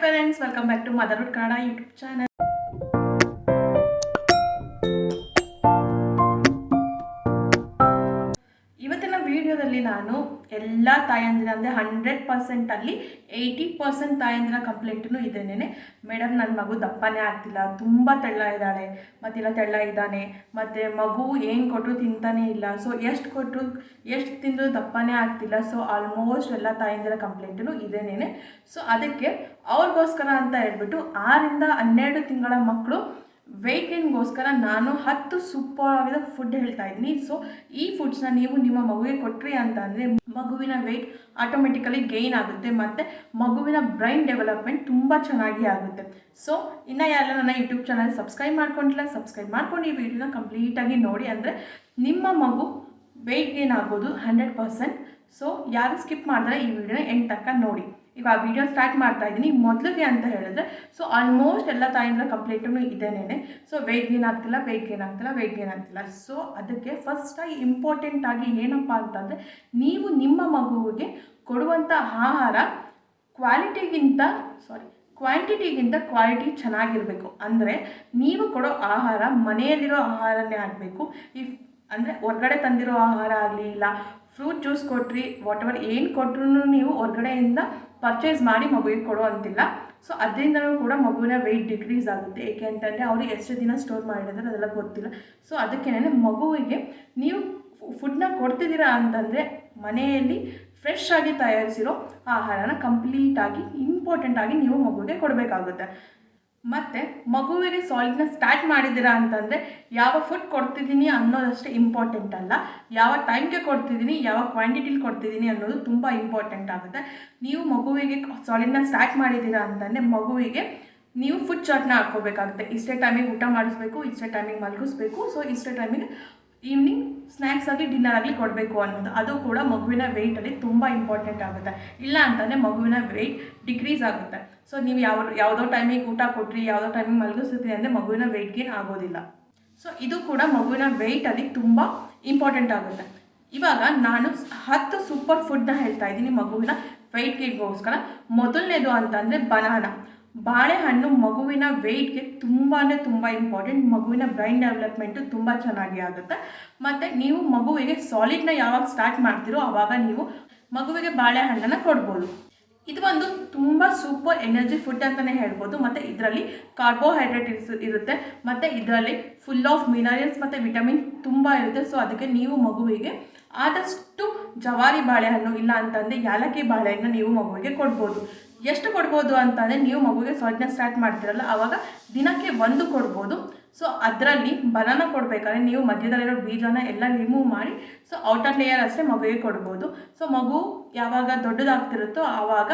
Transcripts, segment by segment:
parents welcome back to Motherhood Kannada YouTube channel ನಾನು ಎಲ್ಲ ತಾಯಂದಿರ ಅಂದರೆ ಹಂಡ್ರೆಡ್ ಪರ್ಸೆಂಟಲ್ಲಿ ಏಯ್ಟಿ ಪರ್ಸೆಂಟ್ ತಾಯಂದಿರ ಕಂಪ್ಲೇಂಟೂ ಇದೇನೆ ಮೇಡಮ್ ನನ್ನ ಮಗು ದಪ್ಪನೇ ಆಗ್ತಿಲ್ಲ, ತುಂಬ ತೆಳ್ಳ ಇದ್ದಾಳೆ ಮತ್ತಿಲ್ಲ ತೆಳ್ಳ ಇದ್ದಾನೆ ಮತ್ತು ಮಗು ಏನು ಕೊಟ್ಟರು ತಿಂತಾನೇ ಇಲ್ಲ. ಸೊ ಎಷ್ಟು ಕೊಟ್ಟರು ಎಷ್ಟು ತಿಂದರೂ ದಪ್ಪನೇ ಆಗ್ತಿಲ್ಲ. ಸೊ ಆಲ್ಮೋಸ್ಟ್ ಎಲ್ಲ ತಾಯಂದಿರ ಕಂಪ್ಲೇಂಟೂ ಇದೇನೇನೆ ಸೊ ಅದಕ್ಕೆ ಅವ್ರಿಗೋಸ್ಕರ ಅಂತ ಹೇಳ್ಬಿಟ್ಟು ಆರಿಂದ ಹನ್ನೆರಡು ತಿಂಗಳ ಮಕ್ಕಳು ವೆಯ್ಟ್ ಗೇನ್ಗೋಸ್ಕರ ನಾನು ಹತ್ತು ಸೂಪರ್ ಆಗಿದ ಫುಡ್ ಹೇಳ್ತಾ ಇದ್ದೀನಿ. ಸೊ ಈ ಫುಡ್ಸ್ನ ನೀವು ನಿಮ್ಮ ಮಗುವಿಗೆ ಕೊಟ್ರಿ ಅಂತ ಅಂದರೆ ಮಗುವಿನ ವೆಯ್ಟ್ ಆಟೋಮೆಟಿಕಲಿ ಗೈನ್ ಆಗುತ್ತೆ ಮತ್ತು ಮಗುವಿನ ಬ್ರೈನ್ ಡೆವಲಪ್ಮೆಂಟ್ ತುಂಬ ಚೆನ್ನಾಗಿ ಆಗುತ್ತೆ. ಸೊ ಇನ್ನು ಯಾರೆಲ್ಲ ನನ್ನ ಯೂಟ್ಯೂಬ್ ಚಾನಲ್ ಸಬ್ಸ್ಕ್ರೈಬ್ ಮಾಡ್ಕೊಂಡಿಲ್ಲ ಸಬ್ಸ್ಕ್ರೈಬ್ ಮಾಡ್ಕೊಂಡು ಈ ವಿಡಿಯೋನ ಕಂಪ್ಲೀಟಾಗಿ ನೋಡಿ ಅಂದರೆ ನಿಮ್ಮ ಮಗು ವೆಯ್ಟ್ ಗೇನ್ ಆಗೋದು ಹಂಡ್ರೆಡ್ ಪರ್ಸೆಂಟ್ ಸೊ ಯಾರು ಸ್ಕಿಪ್ ಮಾಡಿದ್ರೆ ಈ ವಿಡಿಯೋನ ಎಂಡ್ ತನಕ ನೋಡಿ. ಈಗ ಆ ವಿಡಿಯೋ ಸ್ಟಾರ್ಟ್ ಮಾಡ್ತಾ ಇದ್ದೀನಿ. ಮೊದಲಿಗೆ ಅಂತ ಹೇಳಿದ್ರೆ ಸೊ ಆಲ್ಮೋಸ್ಟ್ ಎಲ್ಲ ತಾಯಿಂದ ಕಂಪ್ಲೀಟೂ ಇದೇನೇ ಸೊ ವೆಯ್ಟ್ ಗೇನ್ ಆಗ್ತಿಲ್ಲ ವೆಯ್ಟ್ ಗೇನ್ ಆಗ್ತಿಲ್ಲ ವೆಯ್ಟ್ ಗೇನ್ ಆಗ್ತಿಲ್ಲ. ಸೊ ಅದಕ್ಕೆ ಫಸ್ಟಾಗಿ ಇಂಪಾರ್ಟೆಂಟ್ ಆಗಿ ಏನಪ್ಪ ಅಂತಂದರೆ, ನೀವು ನಿಮ್ಮ ಮಗುವಿಗೆ ಕೊಡುವಂಥ ಆಹಾರ ಕ್ವಾಲಿಟಿಗಿಂತ ಸಾರಿ ಕ್ವಾಂಟಿಟಿಗಿಂತ ಕ್ವಾಲಿಟಿ ಚೆನ್ನಾಗಿರಬೇಕು. ಅಂದರೆ ನೀವು ಕೊಡೋ ಆಹಾರ, ಮನೆಯಲ್ಲಿರೋ ಆಹಾರನೇ ಆಗಬೇಕು. ಇಫ್ ಅಂದರೆ ಹೊರ್ಗಡೆ ತಂದಿರೋ ಆಹಾರ ಆಗಲಿ, ಇಲ್ಲ ಫ್ರೂಟ್ ಜ್ಯೂಸ್ ಕೊಟ್ರಿ ವಾಟ್ ಎವರ್ ಏನು ಕೊಟ್ರು ನೀವು ಹೊರ್ಗಡೆಯಿಂದ ಪರ್ಚೇಸ್ ಮಾಡಿ ಮಗುವಿಗೆ ಕೊಡೋ ಅಂತಿಲ್ಲ. ಸೊ ಅದರಿಂದನೂ ಕೂಡ ಮಗುವಿನ ವೆಯ್ಟ್ ಡಿಕ್ರೀಸ್ ಆಗುತ್ತೆ. ಏಕೆ ಅಂತಂದರೆ ಅವ್ರಿಗೆ ಎಷ್ಟು ದಿನ ಸ್ಟೋರ್ ಮಾಡಿದ್ರೆ ಅದೆಲ್ಲ ಗೊತ್ತಿಲ್ಲ. ಸೊ ಅದಕ್ಕೇನೆ ಮಗುವಿಗೆ ನೀವು ಫುಡ್ನ ಕೊಡ್ತಿದ್ದೀರಾ ಅಂತಂದರೆ ಮನೆಯಲ್ಲಿ ಫ್ರೆಶ್ ಆಗಿ ತಯಾರಿಸಿರೋ ಆಹಾರನ ಕಂಪ್ಲೀಟಾಗಿ ಇಂಪಾರ್ಟೆಂಟಾಗಿ ನೀವು ಮಗುವಿಗೆ ಕೊಡಬೇಕಾಗುತ್ತೆ. ಮತ್ತು ಮಗುವಿಗೆ ಸಾಲಿಡ್ನ ಸ್ಟಾರ್ಟ್ ಮಾಡಿದ್ದೀರಾ ಅಂತಂದರೆ ಯಾವ ಫುಡ್ ಕೊಡ್ತಿದ್ದೀನಿ ಅನ್ನೋದಷ್ಟೇ ಇಂಪಾರ್ಟೆಂಟ್ ಅಲ್ಲ. ಯಾವ ಟೈಮ್ಗೆ ಕೊಡ್ತಿದ್ದೀನಿ, ಯಾವ ಕ್ವಾಂಟಿಟಿಲಿ ಕೊಡ್ತಿದ್ದೀನಿ ಅನ್ನೋದು ತುಂಬ ಇಂಪಾರ್ಟೆಂಟ್ ಆಗುತ್ತೆ. ನೀವು ಮಗುವಿಗೆ ಸಾಲಿಡ್ನ ಸ್ಟಾರ್ಟ್ ಮಾಡಿದ್ದೀರಾ ಅಂತಂದರೆ ಮಗುವಿಗೆ ನೀವು ಫುಡ್ ಚಾರ್ಟ್ನ ಹಾಕ್ಕೋಬೇಕಾಗುತ್ತೆ. ಇಷ್ಟೇ ಟೈಮಿಗೆ ಊಟ ಮಾಡಿಸ್ಬೇಕು, ಇಷ್ಟೇ ಟೈಮಿಗೆ ಮಲಗಿಸ್ಬೇಕು. ಸೊ ಇಷ್ಟೇ ಟೈಮಿಗೆ ಈವ್ನಿಂಗ್ ಸ್ನ್ಯಾಕ್ಸ್ ಆಗಿ ಡಿನ್ನರ್ ಆಗಲಿ ಕೊಡಬೇಕು ಅನ್ನೋದು. ಅದು ಕೂಡ ಮಗುವಿನ ವೆಯ್ಟಲ್ಲಿ ತುಂಬ ಇಂಪಾರ್ಟೆಂಟ್ ಆಗುತ್ತೆ. ಇಲ್ಲ ಅಂತಂದರೆ ಮಗುವಿನ ವೆಯ್ಟ್ ಡಿಕ್ರೀಸ್ ಆಗುತ್ತೆ. ಸೊ ನೀವು ಯಾವ ಯಾವುದೋ ಟೈಮಿಗೆ ಊಟ ಕೊಟ್ರಿ, ಯಾವುದೋ ಟೈಮಿಗೆ ಮಲಗಿಸ್ತೀರಿ ಅಂದರೆ ಮಗುವಿನ ವೆಯ್ಟ್ ಗೇನ್ ಆಗೋದಿಲ್ಲ. ಸೊ ಇದು ಕೂಡ ಮಗುವಿನ ವೆಯ್ಟಲ್ಲಿ ತುಂಬ ಇಂಪಾರ್ಟೆಂಟ್ ಆಗುತ್ತೆ. ಇವಾಗ ನಾನು ಹತ್ತು ಸೂಪರ್ ಫುಡ್ನ ಹೇಳ್ತಾ ಇದ್ದೀನಿ ಮಗುವಿನ ವೆಯ್ಟ್ ಗೇನ್ಗೋಸ್ಕರ ಮೊದಲನೇದು ಅಂತಂದರೆ ಬನಾನ ಬಾಳೆಹಣ್ಣು ಮಗುವಿನ ವೆಯ್ಟ್ಗೆ ತುಂಬಾ ತುಂಬ ಇಂಪಾರ್ಟೆಂಟ್ ಮಗುವಿನ ಬ್ರೈನ್ ಡೆವಲಪ್ಮೆಂಟು ತುಂಬ ಚೆನ್ನಾಗಿ ಆಗುತ್ತೆ. ಮತ್ತು ನೀವು ಮಗುವಿಗೆ ಸಾಲಿಡ್ನ ಯಾವಾಗ ಸ್ಟಾರ್ಟ್ ಮಾಡ್ತೀರೋ ಆವಾಗ ನೀವು ಮಗುವಿಗೆ ಬಾಳೆಹಣ್ಣನ್ನು ಕೊಡ್ಬೋದು. ಇದು ಒಂದು ತುಂಬ ಸೂಪರ್ ಎನರ್ಜಿ ಫುಡ್ ಅಂತಲೇ ಹೇಳ್ಬೋದು. ಮತ್ತು ಇದರಲ್ಲಿ ಕಾರ್ಬೋಹೈಡ್ರೇಟ್ ಇರುತ್ತೆ. ಮತ್ತು ಇದರಲ್ಲಿ ಫುಲ್ ಆಫ್ ಮಿನರಲ್ಸ್ ಮತ್ತು ವಿಟಮಿನ್ ತುಂಬ ಇರುತ್ತೆ. ಸೊ ಅದಕ್ಕೆ ನೀವು ಮಗುವಿಗೆ ಆದಷ್ಟು ಜವಾರಿ ಬಾಳೆಹಣ್ಣು ಇಲ್ಲ ಅಂತಂದರೆ ಯಾಲಕ್ಕಿ ಬಾಳೆಹಣ್ಣು ನೀವು ಮಗುವಿಗೆ ಕೊಡ್ಬೋದು. ಎಷ್ಟು ಕೊಡ್ಬೋದು ಅಂತಂದರೆ ನೀವು ಮಗುವಿಗೆ ಸೊಜ್ಞೆ ಸ್ಟಾರ್ಟ್ ಮಾಡ್ತೀರಲ್ಲ ಆವಾಗ ದಿನಕ್ಕೆ ಒಂದು ಕೊಡ್ಬೋದು. ಸೊ ಅದರಲ್ಲಿ ಬಲನ ಕೊಡಬೇಕಾದ್ರೆ ನೀವು ಮಧ್ಯದಲ್ಲಿರೋ ಬೀಜನ ಎಲ್ಲ ರಿಮೂವ್ ಮಾಡಿ ಸೊ ಔಟರ್ ಲೇಯರ್ ಅಷ್ಟೇ ಮಗುವಿಗೆ ಕೊಡ್ಬೋದು. ಸೊ ಮಗು ಯಾವಾಗ ದೊಡ್ಡದಾಗ್ತಿರುತ್ತೋ ಆವಾಗ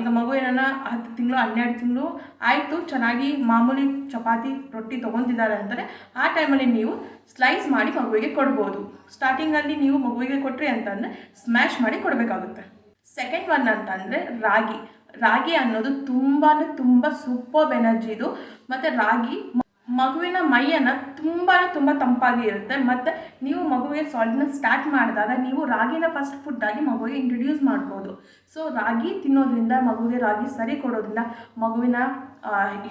ಈಗ ಮಗು ಏನಾರ ಹತ್ತು ತಿಂಗಳು, ಹನ್ನೆರಡು ತಿಂಗಳು ಆಯಿತು, ಚೆನ್ನಾಗಿ ಮಾಮೂಲಿ ಚಪಾತಿ, ರೊಟ್ಟಿ ತೊಗೊತಿದ್ದಾರೆ ಅಂದರೆ ಆ ಟೈಮಲ್ಲಿ ನೀವು ಸ್ಲೈಸ್ ಮಾಡಿ ಮಗುವಿಗೆ ಕೊಡ್ಬೋದು. ಸ್ಟಾರ್ಟಿಂಗಲ್ಲಿ ನೀವು ಮಗುವಿಗೆ ಕೊಟ್ಟರೆ ಅಂತಂದರೆ ಸ್ಮ್ಯಾಶ್ ಮಾಡಿ ಕೊಡಬೇಕಾಗುತ್ತೆ. ಸೆಕೆಂಡ್ ಒನ್ ಅಂತಂದರೆ ರಾಗಿ. ರಾಗಿ ಅನ್ನೋದು ತುಂಬಾ ತುಂಬ ಸೂಪರ್ ಎನರ್ಜಿ ಇದು. ಮತ್ತು ರಾಗಿ ಮಗುವಿನ ಮೈಯನ್ನು ತುಂಬಾ ತುಂಬ ತಂಪಾಗಿ ಇರುತ್ತೆ. ಮತ್ತು ನೀವು ಮಗುವಿಗೆ ಸಾಲ್ಟ್ನ ಸ್ಟಾರ್ಟ್ ಮಾಡಿದಾಗ ನೀವು ರಾಗಿನ ಫಸ್ಟ್ ಫುಡ್ಡಾಗಿ ಮಗುವಿಗೆ ಇಂಟ್ರೊಡ್ಯೂಸ್ ಮಾಡ್ಬೋದು. ಸೊ ರಾಗಿ ತಿನ್ನೋದ್ರಿಂದ ಮಗುವಿಗೆ ರಾಗಿ ಸರಿ ಕೊಡೋದ್ರಿಂದ ಮಗುವಿನ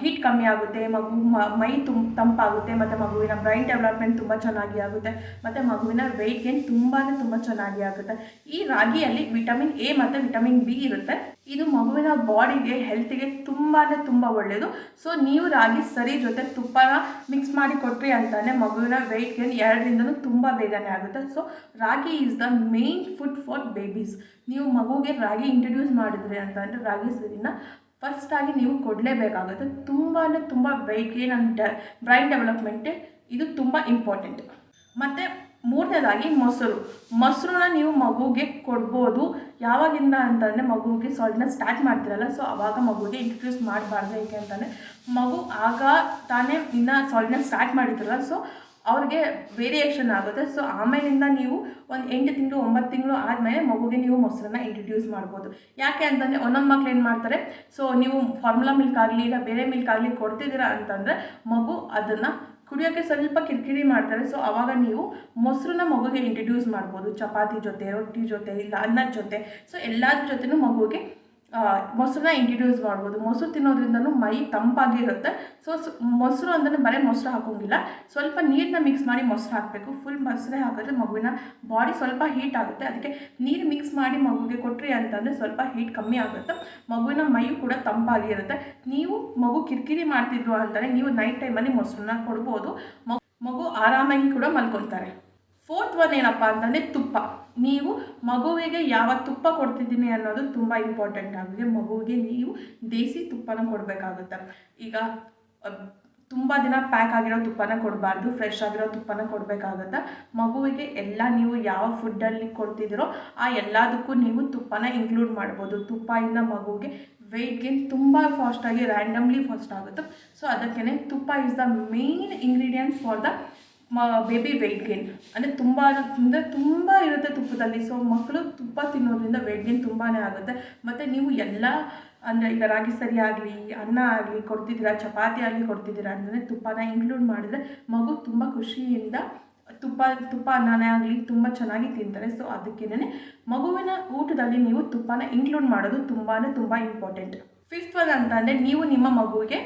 ಹೀಟ್ ಕಮ್ಮಿ ಆಗುತ್ತೆ, ಮಗು, ಮೈ ತುಂಬ ತಂಪಾಗುತ್ತೆ, ಮತ್ತು ಮಗುವಿನ ಬ್ರೈನ್ ಡೆವಲಪ್ಮೆಂಟ್ ತುಂಬ ಚೆನ್ನಾಗಿ ಆಗುತ್ತೆ, ಮತ್ತು ಮಗುವಿನ ವೆಯ್ಟ್ ಗೇನ್ ತುಂಬಾ ತುಂಬ ಚೆನ್ನಾಗಿ ಆಗುತ್ತೆ. ಈ ರಾಗಿಯಲ್ಲಿ ವಿಟಮಿನ್ ಎ ಮತ್ತು ವಿಟಮಿನ್ ಬಿ ಇರುತ್ತೆ. ಇದು ಮಗುವಿನ ಬಾಡಿಗೆ ಹೆಲ್ತಿಗೆ ತುಂಬಾ ತುಂಬ ಒಳ್ಳೆಯದು ಸೊ ನೀವು ರಾಗಿ ಸರಿ ಜೊತೆ ತುಪ್ಪನ ಮಿಕ್ಸ್ ಮಾಡಿ ಕೊಟ್ರಿ ಅಂತಾನೆ ಮಗುವಿನ ವೆಯ್ಟ್ ಗೇನ್ ಎರಡರಿಂದನೂ ತುಂಬ ಬೇಗನೆ ಆಗುತ್ತೆ. So ragi is the main food for babies ನೀವು ಮಗುಗೆ ರಾಗಿ ಇಂಟ್ರಡ್ಯೂಸ್ ಮಾಡಿದ್ರಿ ಅಂತಂದರೆ ರಾಗಿ ಸರಿನ ಫಸ್ಟಾಗಿ ನೀವು ಕೊಡಲೇಬೇಕಾಗುತ್ತೆ. ತುಂಬಾ ತುಂಬ weight gain and brain development ಇದು ತುಂಬ ಇಂಪಾರ್ಟೆಂಟ್ ಮತ್ತು ಮೂರನೇದಾಗಿ ಮೊಸರು. ಮೊಸರನ್ನ ನೀವು ಮಗುಗೆ ಕೊಡ್ಬೋದು. ಯಾವಾಗಿಂದ ಅಂತಂದರೆ ಮಗುವಿಗೆ ಸಾಲ್ಟ್ನ ಸ್ಟಾರ್ಟ್ ಮಾಡ್ತಿರಲ್ಲ ಸೊ ಆವಾಗ ಮಗುಗೆ ಇಂಟ್ರೊಡ್ಯೂಸ್ ಮಾಡಬಾರ್ದು ಏಕೆ ಅಂತಂದರೆ ಮಗು ಆಗ ತಾನೇ ಇನ್ನು ಸಾಲ್ಟ್ನ ಸ್ಟಾರ್ಟ್ ಮಾಡಿದ್ರಲ್ಲ ಸೊ ಅವ್ರಿಗೆ ವೇರಿಯೇಷನ್ ಆಗುತ್ತೆ. ಸೊ ಆಮೇಲಿಂದ ನೀವು ಒಂದು ಎಂಟು ತಿಂಗಳು, ಒಂಬತ್ತು ತಿಂಗಳು ಆದಮೇಲೆ ಮಗುಗೆ ನೀವು ಮೊಸರನ್ನ ಇಂಟ್ರಡ್ಯೂಸ್ ಮಾಡ್ಬೋದು. ಯಾಕೆ ಅಂತಂದರೆ ಒಂದೊಂದು ಮಕ್ಳು ಏನು ಮಾಡ್ತಾರೆ? ಸೊ ನೀವು ಫಾರ್ಮುಲಾ ಮಿಲ್ಕ್ ಆಗಲಿ ಇಲ್ಲ ಬೇರೆ ಮಿಲ್ಕ್ ಆಗಲಿ ಕೊಡ್ತಿದ್ದೀರಾ ಅಂತಂದರೆ ಮಗು ಅದನ್ನು ಕುಡಿಯೋಕ್ಕೆ ಸ್ವಲ್ಪ ಕಿರಿಕಿರಿ ಮಾಡ್ತಾರೆ. ಸೊ ಆವಾಗ ನೀವು ಮೊಸರನ್ನ ಮಗುಗೆ ಇಂಟ್ರಡ್ಯೂಸ್ ಮಾಡ್ಬೋದು. ಚಪಾತಿ ಜೊತೆ, ರೊಟ್ಟಿ ಜೊತೆ, ಇಲ್ಲ ಅನ್ನದ ಜೊತೆ. ಸೊ ಎಲ್ಲದ್ರ ಜೊತೆನೂ ಮಗುಗೆ ಮೊಸರನ್ನ ಇಂಟ್ರಡ್ಯೂಸ್ ಮಾಡ್ಬೋದು. ಮೊಸರು ತಿನ್ನೋದ್ರಿಂದನೂ ಮೈ ತಂಪಾಗಿರುತ್ತೆ. ಸೊ, ಮೊಸರು ಅಂದರೆ ಬರೀ ಮೊಸರು ಹಾಕೋಂಗಿಲ್ಲ. ಸ್ವಲ್ಪ ನೀರನ್ನ ಮಿಕ್ಸ್ ಮಾಡಿ ಮೊಸರು ಹಾಕಬೇಕು. ಫುಲ್ ಮೊಸರೇ ಹಾಕಿದ್ರೆ ಮಗುವಿನ ಬಾಡಿ ಸ್ವಲ್ಪ ಹೀಟ್ ಆಗುತ್ತೆ. ಅದಕ್ಕೆ ನೀರು ಮಿಕ್ಸ್ ಮಾಡಿ ಮಗುಗೆ ಕೊಟ್ರಿ ಅಂತಂದರೆ ಸ್ವಲ್ಪ ಹೀಟ್ ಕಮ್ಮಿ ಆಗುತ್ತೆ. ಮಗುವಿನ ಮೈಯು ಕೂಡ ತಂಪಾಗಿರುತ್ತೆ. ನೀವು ಮಗು ಕಿರಿಕಿರಿ ಮಾಡ್ತಿದ್ರು ಅಂತಂದರೆ ನೀವು ನೈಟ್ ಟೈಮಲ್ಲಿ ಮೊಸರನ್ನ ಕೊಡ್ಬೋದು. ಮಗು ಮಗು ಆರಾಮಾಗಿ ಕೂಡ ಮಲ್ಕೊತಾರೆ ಫೋರ್ತ್ ಒನ್ ಏನಪ್ಪ ಅಂತಂದರೆ ತುಪ್ಪ. ನೀವು ಮಗುವಿಗೆ ಯಾವ ತುಪ್ಪ ಕೊಡ್ತಿದ್ದೀನಿ ಅನ್ನೋದು ತುಂಬ ಇಂಪಾರ್ಟೆಂಟ್ ಆಗಿದೆ ಮಗುವಿಗೆ ನೀವು ದೇಸಿ ತುಪ್ಪನ ಕೊಡಬೇಕಾಗುತ್ತೆ. ಈಗ ತುಂಬ ದಿನ ಪ್ಯಾಕ್ ಆಗಿರೋ ತುಪ್ಪನ ಕೊಡಬಾರ್ದು ಫ್ರೆಶ್ ಆಗಿರೋ ತುಪ್ಪನ ಕೊಡಬೇಕಾಗುತ್ತೆ. ಮಗುವಿಗೆ ಎಲ್ಲ ನೀವು ಯಾವ ಫುಡ್ಡಲ್ಲಿ ಕೊಡ್ತಿದ್ದೀರೋ ಆ ಎಲ್ಲದಕ್ಕೂ ನೀವು ತುಪ್ಪನ ಇನ್ಕ್ಲೂಡ್ ಮಾಡ್ಬೋದು. ತುಪ್ಪದಿಂದ ಮಗುವಿಗೆ ವೆಯ್ಟ್ ಗೇನ್ ತುಂಬ ಫಾಸ್ಟಾಗಿ ರ್ಯಾಂಡಮ್ಲಿ ಫಾಸ್ಟ್ ಆಗುತ್ತೆ. ಸೊ ಅದಕ್ಕೇ tuppa is the main ingredients for the ಮ ಬೇಬಿ ವೆಯ್ಟ್ ಗೇನ್ ಅಂದರೆ ತುಂಬ ಅಂದರೆ ತುಂಬ ಇರುತ್ತೆ ತುಪ್ಪದಲ್ಲಿ. ಸೊ ಮಕ್ಕಳು ತುಪ್ಪ ತಿನ್ನೋದ್ರಿಂದ ವೆಯ್ಟ್ ಗೇನ್ ತುಂಬಾ ಆಗುತ್ತೆ. ಮತ್ತು ನೀವು ಎಲ್ಲ, ಅಂದರೆ ಈಗ ರಾಗಿ ಸರಿ ಆಗಲಿ, ಅನ್ನ ಆಗಲಿ ಕೊಡ್ತಿದ್ದೀರಾ, ಚಪಾತಿ ಆಗಲಿ ಕೊಡ್ತಿದ್ದೀರಾ ಅಂದರೆ ತುಪ್ಪನ ಇನ್ಕ್ಲೂಡ್ ಮಾಡಿದರೆ ಮಗು ತುಂಬ ಖುಷಿಯಿಂದ ತುಪ್ಪ ತುಪ್ಪ ಅನ್ನನೇ ಆಗಲಿ ತುಂಬ ಚೆನ್ನಾಗಿ ತಿಂತಾರೆ. ಸೊ ಅದಕ್ಕೇನೆ ಮಗುವಿನ ಊಟದಲ್ಲಿ ನೀವು ತುಪ್ಪನ ಇನ್ಕ್ಲೂಡ್ ಮಾಡೋದು ತುಂಬಾ ತುಂಬ ಇಂಪಾರ್ಟೆಂಟ್ ಫಿಫ್ತ್ ಒನ್ ಅಂತಂದರೆ ನೀವು ನಿಮ್ಮ ಮಗುವಿಗೆ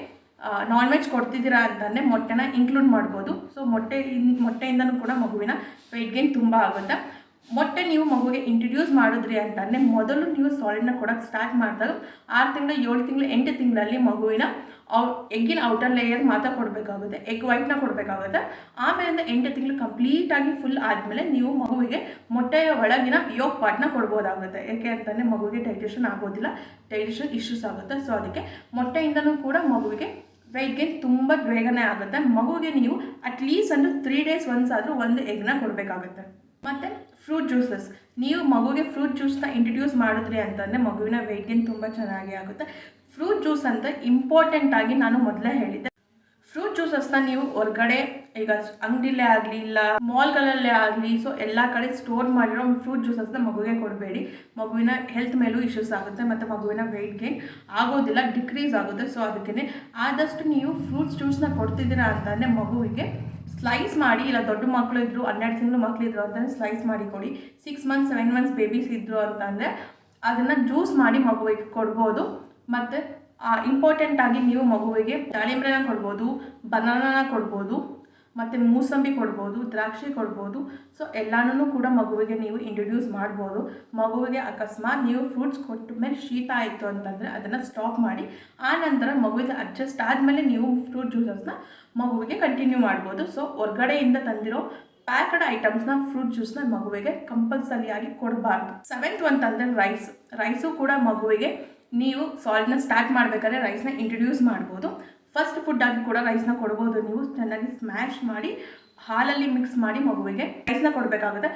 ನಾನ್ ವೆಜ್ ಕೊಡ್ತಿದ್ದೀರಾ ಅಂತಂದರೆ ಮೊಟ್ಟೆನ ಇನ್ಕ್ಲೂಡ್ ಮಾಡ್ಬೋದು. ಸೊ ಮೊಟ್ಟೆ ಮೊಟ್ಟೆಯಿಂದನೂ ಕೂಡ ಮಗುವಿನ ವೆಯ್ಟ್ ಗೇನ್ ತುಂಬ ಆಗುತ್ತೆ. ಮೊಟ್ಟೆ ನೀವು ಮಗುಗೆ ಇಂಟ್ರಡ್ಯೂಸ್ ಮಾಡಿದ್ರಿ ಅಂತಂದರೆ ಮೊದಲು ನೀವು ಸಾಲಿಡ್ನ ಕೊಡೋಕ್ಕೆ ಸ್ಟಾರ್ಟ್ ಮಾಡಿದಾಗ ಆರು ತಿಂಗಳು, ಏಳು ತಿಂಗಳು, ಎಂಟು ತಿಂಗಳಲ್ಲಿ ಮಗುವಿನ ಔ, ಎಗ್ಗಿನ ಔಟರ್ ಲೇಯರ್ ಮಾತ್ರ ಕೊಡಬೇಕಾಗುತ್ತೆ. ಎಗ್ ವೈಟ್ನ ಕೊಡಬೇಕಾಗುತ್ತೆ. ಆಮೇಲಿಂದ ಎಂಟು ತಿಂಗಳು ಕಂಪ್ಲೀಟಾಗಿ ಫುಲ್ ಆದಮೇಲೆ ನೀವು ಮಗುವಿಗೆ ಮೊಟ್ಟೆಯ ಒಳಗಿನ ಯೋಗ ಪಾರ್ಟ್ನ ಕೊಡ್ಬೋದಾಗುತ್ತೆ. ಯಾಕೆ ಅಂತಂದರೆ ಮಗುವಿಗೆ ಡೈಜೆಷನ್ ಆಗೋದಿಲ್ಲ ಡೈಜೆಷನ್ ಇಶ್ಯೂಸ್ ಆಗುತ್ತೆ. ಸೊ ಅದಕ್ಕೆ ಮೊಟ್ಟೆಯಿಂದನೂ ಕೂಡ ಮಗುವಿಗೆ ವೆಯ್ಟ್ ಗೇನ್ ತುಂಬ ಬೇಗನೆ ಆಗುತ್ತೆ. ಮಗುಗೆ ನೀವು ಅಟ್ಲೀಸ್ಟ್ ಅಂದ್ರೆ ತ್ರೀ ಡೇಸ್ ಒನ್ಸ್ ಆದರೂ ಒಂದು ಎಗ್ನ ಕೊಡಬೇಕಾಗುತ್ತೆ. ಮತ್ತು ಫ್ರೂಟ್ ಜ್ಯೂಸಸ್ ನೀವು ಮಗುಗೆ ಫ್ರೂಟ್ ಜ್ಯೂಸ್ನ ಇಂಟ್ರಡ್ಯೂಸ್ ಮಾಡಿದ್ರಿ ಅಂತಂದರೆ ಮಗುವಿನ ವೆಯ್ಟ್ ಗೇನ್ ತುಂಬ ಚೆನ್ನಾಗಿ ಆಗುತ್ತೆ. ಫ್ರೂಟ್ ಜ್ಯೂಸ್ ಅಂತ ಇಂಪಾರ್ಟೆಂಟ್ ಆಗಿ ನಾನು ಮೊದಲೇ ಹೇಳಿದ್ದೆ. ಫ್ರೂಟ್ ಜ್ಯೂಸಸ್ನ ನೀವು ಹೊರ್ಗಡೆ, ಈಗ ಅಂಗಡಿಲೇ ಆಗಲಿ ಇಲ್ಲ ಮಾಲ್ಗಳಲ್ಲೇ ಆಗಲಿ ಸೊ ಎಲ್ಲ ಕಡೆ ಸ್ಟೋರ್ ಮಾಡಿರೋ ಫ್ರೂಟ್ ಜ್ಯೂಸಸ್ನ ಮಗುವಿಗೆ ಕೊಡಬೇಡಿ. ಮಗುವಿನ ಹೆಲ್ತ್ ಮೇಲೂ ಇಶ್ಯೂಸ್ ಆಗುತ್ತೆ ಮತ್ತು ಮಗುವಿನ ವೆಯ್ಟ್ ಗೇನ್ ಆಗೋದಿಲ್ಲ ಡಿಕ್ರೀಸ್ ಆಗುತ್ತೆ. ಸೊ ಅದಕ್ಕೆ ಆದಷ್ಟು ನೀವು ಫ್ರೂಟ್ಸ್ ಜ್ಯೂಸ್ನ ಕೊಡ್ತಿದ್ದೀರಾ ಅಂತಂದರೆ ಮಗುವಿಗೆ ಸ್ಲೈಸ್ ಮಾಡಿ, ಇಲ್ಲ ದೊಡ್ಡ ಮಕ್ಕಳು ಇದ್ದರು ಹನ್ನೆರಡು ತಿಂಗಳು ಮಕ್ಕಳು ಇದ್ರು ಅಂತಂದರೆ ಸ್ಲೈಸ್ ಮಾಡಿ ಕೊಡಿ six months seven months babies ಇದ್ದರು ಅಂತಂದರೆ ಅದನ್ನು ಜ್ಯೂಸ್ ಮಾಡಿ ಮಗುವಿಗೆ ಕೊಡ್ಬೋದು. ಮತ್ತು ಇಂಪಾರ್ಟೆಂಟ್ ಆಗಿ ನೀವು ಮಗುವಿಗೆ ದಾಳಿಂಬ್ರೆನ ಕೊಡ್ಬೋದು, ಬನಾನಾನ ಕೊಡ್ಬೋದು, ಮತ್ತು ಮೂಸಂಬಿ ಕೊಡ್ಬೋದು, ದ್ರಾಕ್ಷಿ ಕೊಡ್ಬೋದು. ಸೊ ಎಲ್ಲಾನು ಕೂಡ ಮಗುವಿಗೆ ನೀವು ಇಂಟ್ರೊಡ್ಯೂಸ್ ಮಾಡ್ಬೋದು. ಮಗುವಿಗೆ ಅಕಸ್ಮಾತ್ ನೀವು ಫ್ರೂಟ್ಸ್ ಕೊಟ್ಟ ಮೇಲೆ ಶೀತ ಆಯಿತು ಅಂತಂದರೆ ಅದನ್ನು ಸ್ಟಾಪ್ ಮಾಡಿ, ಆ ನಂತರ ಮಗುವಿಗೆ ಅಡ್ಜಸ್ಟ್ ಆದಮೇಲೆ ನೀವು ಫ್ರೂಟ್ ಜ್ಯೂಸಸ್ನ ಮಗುವಿಗೆ ಕಂಟಿನ್ಯೂ ಮಾಡ್ಬೋದು. ಸೊ ಹೊರ್ಗಡೆಯಿಂದ ತಂದಿರೋ ಪ್ಯಾಕಡ್ ಐಟಮ್ಸ್ನ ಫ್ರೂಟ್ ಜ್ಯೂಸ್ನ ಮಗುವಿಗೆ ಕಂಪಲ್ಸರಿಯಾಗಿ ಕೊಡಬಾರ್ದು. ಸೆವೆಂತ್ ಅಂತಂದರೆ ರೈಸ್ ರೈಸು ಕೂಡ ಮಗುವಿಗೆ ನೀವು ಸಾಲ್ಟ್ನ ಸ್ಟಾರ್ಟ್ ಮಾಡಬೇಕಾದ್ರೆ ರೈಸ್ನ ಇಂಟ್ರಡ್ಯೂಸ್ ಮಾಡ್ಬೋದು. ಫಸ್ಟ್ ಫುಡ್ಡಾಗಿ ಕೂಡ ರೈಸ್ನ ಕೊಡ್ಬೋದು ನೀವು. ಚೆನ್ನಾಗಿ ಸ್ಮ್ಯಾಶ್ ಮಾಡಿ, ಹಾಲಲ್ಲಿ ಮಿಕ್ಸ್ ಮಾಡಿ ಮಗುವಿಗೆ ರೈಸ್ನ ಕೊಡಬೇಕಾಗುತ್ತೆ.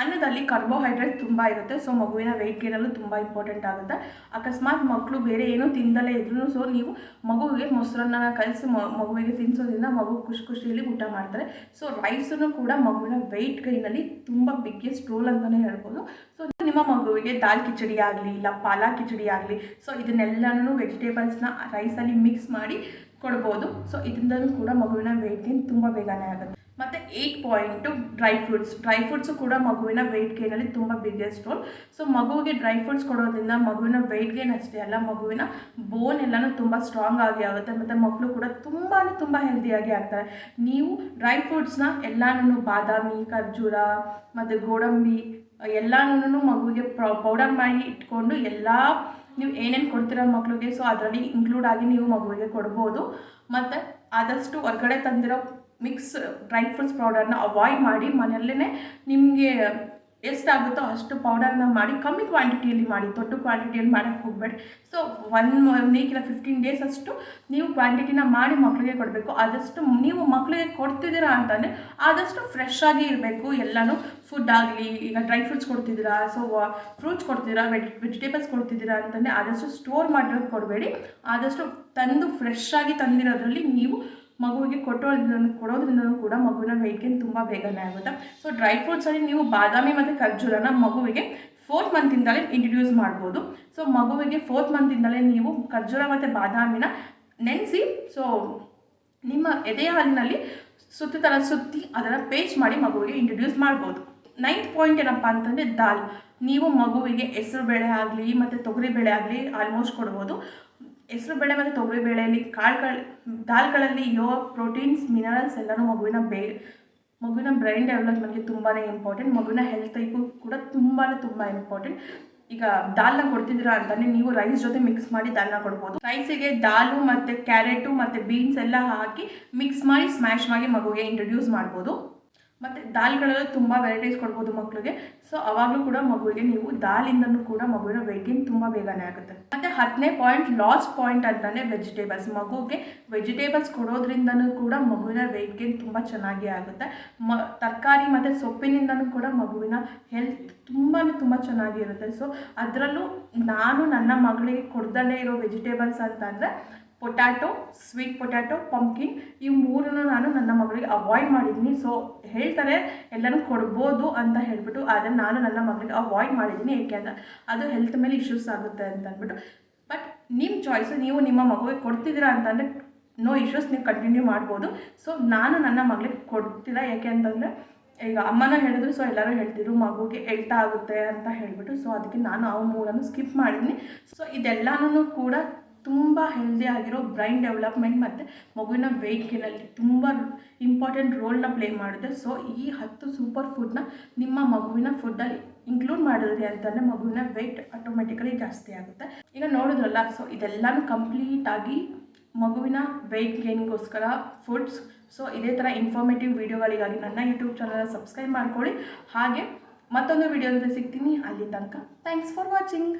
ಅನ್ನದಲ್ಲಿ ಕಾರ್ಬೋಹೈಡ್ರೇಟ್ ತುಂಬ ಇರುತ್ತೆ ಸೊ ಮಗುವಿನ ವೆಯ್ಟ್ ಗೇನಲ್ಲೂ ತುಂಬ ಇಂಪಾರ್ಟೆಂಟ್ ಆಗುತ್ತೆ. ಅಕಸ್ಮಾತ್ ಮಕ್ಕಳು ಬೇರೆ ಏನೂ ತಿಂದಲೇ ಇದ್ರು ಸೊ ನೀವು ಮಗುವಿಗೆ ಮೊಸರನ್ನ ಕಲಿಸಿ ಮಗುವಿಗೆ ತಿನ್ನಿಸೋದ್ರಿಂದ ಮಗು ಖುಷಿ ಖುಷಿಯಲ್ಲಿ ಊಟ ಮಾಡ್ತಾರೆ. ಸೊ ರೈಸನ್ನು ಕೂಡ ಮಗುವಿನ ವೆಯ್ಟ್ ಗೈನಲ್ಲಿ ತುಂಬ ಬಿಗ್ಗೆಸ್ಟ್ ರೋಲ್ ಅಂತಲೇ ಹೇಳ್ಬೋದು. ಸೊ ನಿಮ್ಮ ಮಗುವಿಗೆ ದಾಲ್ ಕಿಚಡಿ ಆಗಲಿ, ಇಲ್ಲ ಪಾಲಾ ಕಿಚಡಿ ಆಗಲಿ ಸೊ ಇದನ್ನೆಲ್ಲನೂ ವೆಜಿಟೇಬಲ್ಸ್ನ ರೈಸಲ್ಲಿ ಮಿಕ್ಸ್ ಮಾಡಿ ಕೊಡ್ಬೋದು. ಸೊ ಇದರಿಂದಲೂ ಕೂಡ ಮಗುವಿನ ವೆಯ್ಟ್ ಗೇನ್ ತುಂಬ ಬೇಗನೆ ಆಗುತ್ತೆ. ಮತ್ತು eight point dry fruits dry fruits ಕೂಡ ಮಗುವಿನ ವೆಯ್ಟ್ ಗೇನಲ್ಲಿ ತುಂಬ ಬಿಗ್ಗೆಸ್ಟ್ ರೋಲ್ ಸೊ ಮಗುವಿಗೆ ಡ್ರೈ ಫ್ರೂಟ್ಸ್ ಕೊಡೋದ್ರಿಂದ ಮಗುವಿನ ವೆಯ್ಟ್ ಗೇನ್ ಅಷ್ಟೇ ಅಲ್ಲ, ಮಗುವಿನ ಬೋನ್ ಎಲ್ಲನೂ ತುಂಬ ಸ್ಟ್ರಾಂಗ್ ಆಗಿ ಆಗುತ್ತೆ. ಮತ್ತು ಮಕ್ಕಳು ಕೂಡ ತುಂಬಾ ತುಂಬ ಹೆಲ್ದಿಯಾಗಿ ಆಗ್ತಾರೆ. ನೀವು ಡ್ರೈ ಫ್ರೂಟ್ಸ್ನ ಎಲ್ಲನೂ ಬಾದಾಮಿ, ಖರ್ಜೂರ, ಮತ್ತು ಗೋಡಂಬಿ ಎಲ್ಲನೂ ಮಗುವಿಗೆ ಪೌಡರ್ ಮಾಡಿ ಇಟ್ಕೊಂಡು ಎಲ್ಲ ನೀವು ಏನೇನು ಕೊಡ್ತೀರ ಮಕ್ಕಳಿಗೆ ಸೊ ಅದರಲ್ಲಿ ಇನ್ಕ್ಲೂಡ್ ಆಗಿ ನೀವು ಮಗುವಿಗೆ ಕೊಡ್ಬೋದು. ಮತ್ತು ಆದಷ್ಟು ಹೊರ್ಗಡೆ ತಂದಿರೋ ಮಿಕ್ಸ್ ಡ್ರೈ ಫ್ರೂಟ್ಸ್ ಪೌಡರ್ನ ಅವಾಯ್ಡ್ ಮಾಡಿ ಮನೆಯಲ್ಲೇ ನಿಮಗೆ ಎಷ್ಟಾಗುತ್ತೋ ಅಷ್ಟು ಪೌಡರ್ನ ಮಾಡಿ ಕಮ್ಮಿ ಕ್ವಾಂಟಿಟಿಯಲ್ಲಿ ಮಾಡಿ, ದೊಡ್ಡ ಕ್ವಾಂಟಿಟಿಯಲ್ಲಿ ಮಾಡೋಕ್ಕೆ ಹೋಗಬೇಡಿ. ಸೊ ಒನ್ ವೀಕ್ ಇಲ್ಲ ಫಿಫ್ಟೀನ್ ಡೇಸ್ ಅಷ್ಟು ನೀವು ಕ್ವಾಂಟಿಟಿನ ಮಾಡಿ ಮಕ್ಕಳಿಗೆ ಕೊಡಬೇಕು. ಆದಷ್ಟು ನೀವು ಮಕ್ಕಳಿಗೆ ಕೊಡ್ತಿದ್ದೀರಾ ಅಂತಂದರೆ ಆದಷ್ಟು ಫ್ರೆಶ್ ಆಗಿ ಇರಬೇಕು. ಎಲ್ಲನೂ ಫುಡ್ ಆಗಲಿ, ಈಗ ಡ್ರೈ ಫ್ರೂಟ್ಸ್ ಕೊಡ್ತಿದ್ದೀರಾ ಸೊ ಫ್ರೂಟ್ಸ್ ಕೊಡ್ತೀರಾ ವೆಜ್ ವೆಜಿಟೇಬಲ್ಸ್ ಕೊಡ್ತಿದ್ದೀರಾ ಅಂತಂದರೆ ಆದಷ್ಟು ಸ್ಟೋರ್ ಮಾಡಿರೋದು ಕೊಡಬೇಡಿ. ಆದಷ್ಟು ತಂದು ಫ್ರೆಶ್ ಆಗಿ ತಂದಿರೋದ್ರಲ್ಲಿ ನೀವು ಮಗುವಿಗೆ ಕೊಟ್ಟೋದ್ರಿಂದ ಕೊಡೋದ್ರಿಂದ ಕೂಡ ಮಗುವಿನ ವೆಯ್ಟ್ ಗೇನ್ ತುಂಬ ಬೇಗನೆ ಆಗುತ್ತೆ. ಸೊ ಡ್ರೈ ಫ್ರೂಟ್ಸಲ್ಲಿ ನೀವು ಬಾದಾಮಿ ಮತ್ತು ಖರ್ಜೂರನ ಮಗುವಿಗೆ ಫೋರ್ತ್ ಮಂತಿಂದಲೇ ಇಂಟ್ರಡ್ಯೂಸ್ ಮಾಡ್ಬೋದು. ಸೊ ಮಗುವಿಗೆ ಫೋರ್ತ್ ಮಂತಿಂದಲೇ ನೀವು ಖರ್ಜೂರ ಮತ್ತು ಬಾದಾಮಿನ ನೆನೆಸಿ ಸೊ ನಿಮ್ಮ ಎದೆಯ ಹಾಲಿನಲ್ಲಿ ಸುತ್ತಿ ಥರ ಸುತ್ತಿ ಅದನ್ನು ಪೇಸ್ಟ್ ಮಾಡಿ ಮಗುವಿಗೆ ಇಂಟ್ರಡ್ಯೂಸ್ ಮಾಡ್ಬೋದು. ನೈನ್ತ್ ಪಾಯಿಂಟ್ ಏನಪ್ಪ ಅಂತಂದರೆ ದಾಲ್. ನೀವು ಮಗುವಿಗೆ ಹೆಸರು ಬೇಳೆ ಆಗಲಿ ಮತ್ತು ತೊಗರಿ ಬೇಳೆ ಆಗಲಿ ಆಲ್ಮೋಸ್ಟ್ ಕೊಡ್ಬೋದು. ಹೆಸರು ಬೇಳೆ ಮತ್ತು ತೊಗರಿ ಬೇಳೆಯಲ್ಲಿ ಕಾಳುಗಳು ದಾಲ್ಗಳಲ್ಲಿ ಯೋ ಪ್ರೋಟೀನ್ಸ್, ಮಿನರಲ್ಸ್ ಎಲ್ಲನೂ ಮಗುವಿನ ಬೇ, ಮಗುವಿನ ಬ್ರೈನ್ ಡೆವಲಪ್ಮೆಂಟ್ಗೆ ತುಂಬಾ ಇಂಪಾರ್ಟೆಂಟ್. ಮಗುವಿನ ಹೆಲ್ತಿಗೂ ಕೂಡ ತುಂಬಾ ತುಂಬ ಇಂಪಾರ್ಟೆಂಟ್. ಈಗ ದಾಲ್ನ ಕೊಡ್ತಿದ್ದೀರಾ ಅಂತಲೇ ನೀವು ರೈಸ್ ಜೊತೆ ಮಿಕ್ಸ್ ಮಾಡಿ ದಾಲ್ನ ಕೊಡ್ಬೋದು. ರೈಸಿಗೆ ದಾಲು ಮತ್ತು ಕ್ಯಾರೆಟು ಮತ್ತು ಬೀನ್ಸ್ ಎಲ್ಲ ಹಾಕಿ ಮಿಕ್ಸ್ ಮಾಡಿ ಸ್ಮ್ಯಾಶ್ ಮಾಡಿ ಮಗುಗೆ ಇಂಟ್ರೊಡ್ಯೂಸ್ ಮಾಡ್ಬೋದು. ಮತ್ತು ದಾಲ್ಗಳಲ್ಲೂ ತುಂಬ ವೆರೈಟೀಸ್ ಕೊಡ್ಬೋದು ಮಕ್ಕಳಿಗೆ ಸೊ ಅವಾಗಲೂ ಕೂಡ ಮಗುವಿಗೆ ನೀವು ದಾಲಿಂದನೂ ಕೂಡ ಮಗುವಿನ ವೆಯ್ಟ್ ಗೇನ್ ತುಂಬ ಬೇಗನೆ ಆಗುತ್ತೆ. ಮತ್ತು ಹತ್ತನೇ ಪಾಯಿಂಟ್ ಲಾಸ್ ಪಾಯಿಂಟ್ ಅಂತಲೇ ವೆಜಿಟೇಬಲ್ಸ್ ಮಗುಗೆ ವೆಜಿಟೇಬಲ್ಸ್ ಕೊಡೋದ್ರಿಂದನೂ ಕೂಡ ಮಗುವಿನ ವೆಯ್ಟ್ ಗೇನ್ ತುಂಬ ಚೆನ್ನಾಗಿ ಆಗುತ್ತೆ. ಮ, ತರಕಾರಿ ಮತ್ತು ಸೊಪ್ಪಿನಿಂದನೂ ಕೂಡ ಮಗುವಿನ ಹೆಲ್ತ್ ತುಂಬಾ ತುಂಬ ಚೆನ್ನಾಗಿರುತ್ತೆ. ಸೊ ಅದರಲ್ಲೂ ನಾನು ನನ್ನ ಮಗಳಿಗೆ ಕೊಡ್ದಲ್ಲೇ ಇರೋ ವೆಜಿಟೇಬಲ್ಸ್ ಅಂತ ಅಂದರೆ ಪೊಟ್ಯಾಟೊ, ಸ್ವೀಟ್ ಪೊಟ್ಯಾಟೊ, ಪಂಪ್ಕಿನ್ ಈ ಮೂರನ್ನು ನಾನು ನನ್ನ ಮಗಳಿಗೆ ಅವಾಯ್ಡ್ ಮಾಡಿದ್ದೀನಿ. ಸೊ ಹೇಳ್ತಾರೆ ಎಲ್ಲನೂ ಕೊಡ್ಬೋದು ಅಂತ ಹೇಳ್ಬಿಟ್ಟು ಆದರೆ ನಾನು ನನ್ನ ಮಗಳಿಗೆ ಅವಾಯ್ಡ್ ಮಾಡಿದ್ದೀನಿ. ಅಂತ ಅದು ಹೆಲ್ತ್ ಮೇಲೆ ಇಶ್ಯೂಸ್ ಆಗುತ್ತೆ ಅಂತ ಅಂದ್ಬಿಟ್ಟು. ಬಟ್ ನಿಮ್ಮ ಚಾಯ್ಸು ನೀವು ನಿಮ್ಮ ಮಗುವಿಗೆ ಕೊಡ್ತಿದ್ದೀರಾ ಅಂತಂದರೆ ನೋ ಇಶ್ಯೂಸ್ ನೀವು ಕಂಟಿನ್ಯೂ ಮಾಡ್ಬೋದು. ಸೊ ನಾನು ನನ್ನ ಮಗಳಿಗೆ ಕೊಡ್ತಿಲ್ಲ. ಯಾಕೆ ಅಂತಂದರೆ ಈಗ ಅಮ್ಮನ ಹೇಳಿದ್ರು ಸೊ ಎಲ್ಲರೂ ಹೇಳ್ತಿದ್ರು, ಮಗುಗೆ ಎಳ್ತಾ ಆಗುತ್ತೆ ಅಂತ ಹೇಳ್ಬಿಟ್ಟು. ಸೊ ಅದಕ್ಕೆ ನಾನು ಆ ಮೂರನ್ನು ಸ್ಕಿಪ್ ಮಾಡಿದ್ದೀನಿ. ಸೊ ಇದೆಲ್ಲನೂ ಕೂಡ ತುಂಬ ಹೆಲ್ದಿ ಆಗಿರೋ ಬ್ರೈನ್ ಡೆವಲಪ್ಮೆಂಟ್ ಮತ್ತು ಮಗುವಿನ ವೆಯ್ಟ್ ಗೇನಲ್ಲಿ ತುಂಬ ಇಂಪಾರ್ಟೆಂಟ್ ರೋಲ್ನ ಪ್ಲೇ ಮಾಡಿದೆ ಸೊ ಈ ಹತ್ತು ಸೂಪರ್ ಫುಡ್ನ ನಿಮ್ಮ ಮಗುವಿನ ಫುಡ್ಡಲ್ಲಿ ಇನ್ಕ್ಲೂಡ್ ಮಾಡಿದ್ರಿ ಅಂತಂದರೆ ಮಗುವಿನ ವೆಯ್ಟ್ ಆಟೋಮೆಟಿಕಲಿ ಜಾಸ್ತಿ ಆಗುತ್ತೆ. ಈಗ ನೋಡಿದ್ರಲ್ಲ ಸೊ ಇದೆಲ್ಲನೂ ಕಂಪ್ಲೀಟಾಗಿ ಮಗುವಿನ ವೆಯ್ಟ್ ಗೇನ್ಗೋಸ್ಕರ ಫುಡ್ಸ್ ಸೊ ಇದೇ ಥರ ಇನ್ಫಾರ್ಮೇಟಿವ್ ವೀಡಿಯೋಗಳಿಗಾಗಿ ನನ್ನ ಯೂಟ್ಯೂಬ್ ಚಾನಲ್ ಸಬ್ಸ್ಕ್ರೈಬ್ ಮಾಡ್ಕೊಳ್ಳಿ. ಹಾಗೆ ಮತ್ತೊಂದು ವೀಡಿಯೋದಲ್ಲಿ ಸಿಗ್ತೀನಿ. ಅಲ್ಲಿ ತನಕ ಥ್ಯಾಂಕ್ಸ್ ಫಾರ್ ವಾಚಿಂಗ್